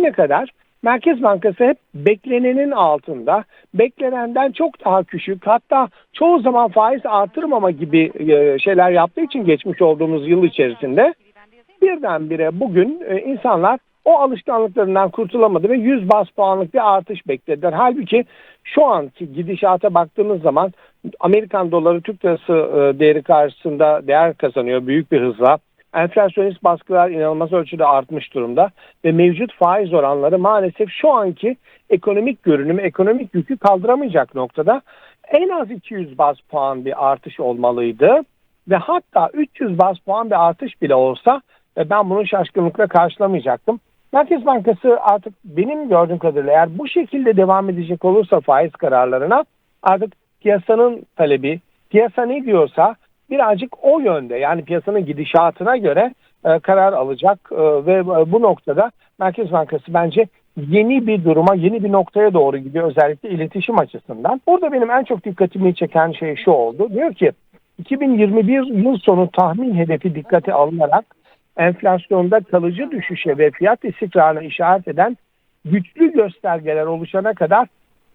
bugüne kadar Merkez Bankası hep beklenenin altında, beklenenden çok daha küçük hatta çoğu zaman faiz artırmama gibi e, şeyler yaptığı için geçmiş olduğumuz yıl içerisinde birdenbire bugün e, insanlar o alışkanlıklarından kurtulamadı ve 100 bas puanlık bir artış beklediler. Halbuki şu anki gidişata baktığınız zaman Amerikan doları Türk lirası e, değeri karşısında değer kazanıyor büyük bir hızla. Enflasyonist baskılar inanılmaz ölçüde artmış durumda ve mevcut faiz oranları maalesef şu anki ekonomik görünümü, ekonomik yükü kaldıramayacak noktada en az 200 bas puan bir artış olmalıydı ve hatta 300 bas puan bir artış bile olsa e, ben bunu şaşkınlıkla karşılamayacaktım. Merkez Bankası artık benim gördüğüm kadarıyla eğer bu şekilde devam edecek olursa faiz kararlarına artık piyasanın talebi, piyasa ne diyorsa birazcık o yönde yani piyasanın gidişatına göre e, karar alacak e, ve e, bu noktada Merkez Bankası bence yeni bir duruma, yeni bir noktaya doğru gidiyor özellikle iletişim açısından. Burada benim en çok dikkatimi çeken şey şu oldu. Diyor ki 2021 yıl sonu tahmin hedefi dikkate alınarak enflasyonda kalıcı düşüşe ve fiyat istikrarına işaret eden güçlü göstergeler oluşana kadar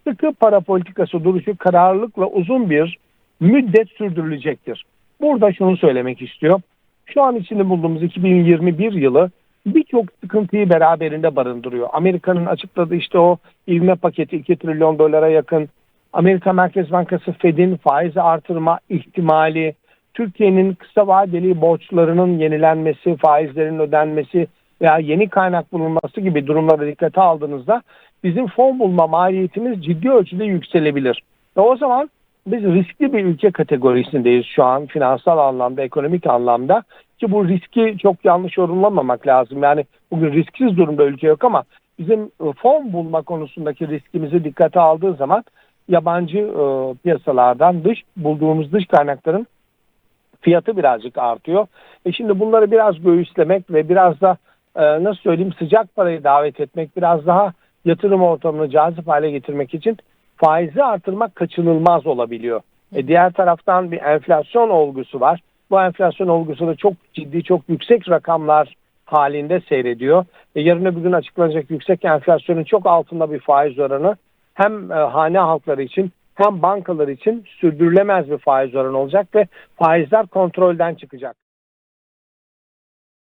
sıkı para politikası duruşu kararlılıkla uzun bir müddet sürdürülecektir. Burada şunu söylemek istiyor. Şu an içinde bulunduğumuz 2021 yılı birçok sıkıntıyı beraberinde barındırıyor. Amerika'nın açıkladığı işte o ivme paketi 2 trilyon dolara yakın. Amerika Merkez Bankası Fed'in faizi artırma ihtimali, Türkiye'nin kısa vadeli borçlarının yenilenmesi, faizlerin ödenmesi veya yeni kaynak bulunması gibi durumlara dikkate aldığınızda bizim fon bulma maliyetimiz ciddi ölçüde yükselebilir. Ve o zaman biz riskli bir ülke kategorisindeyiz şu an finansal anlamda, ekonomik anlamda ki bu riski çok yanlış yorumlamamak lazım. Yani bugün risksiz durumda ülke yok ama bizim fon bulma konusundaki riskimizi dikkate aldığı zaman yabancı e, piyasalardan dış bulduğumuz dış kaynakların fiyatı birazcık artıyor. E şimdi bunları biraz göğüslemek ve biraz da e, nasıl söyleyeyim sıcak parayı davet etmek, biraz daha yatırım ortamını cazip hale getirmek için faizi artırmak kaçınılmaz olabiliyor. E diğer taraftan bir enflasyon olgusu var. Bu enflasyon olgusu da çok ciddi, çok yüksek rakamlar halinde seyrediyor. E yarın öbür gün açıklanacak yüksek enflasyonun çok altında bir faiz oranı hem e, hane halkları için hem bankalar için sürdürülemez bir faiz oranı olacak ve faizler kontrolden çıkacak.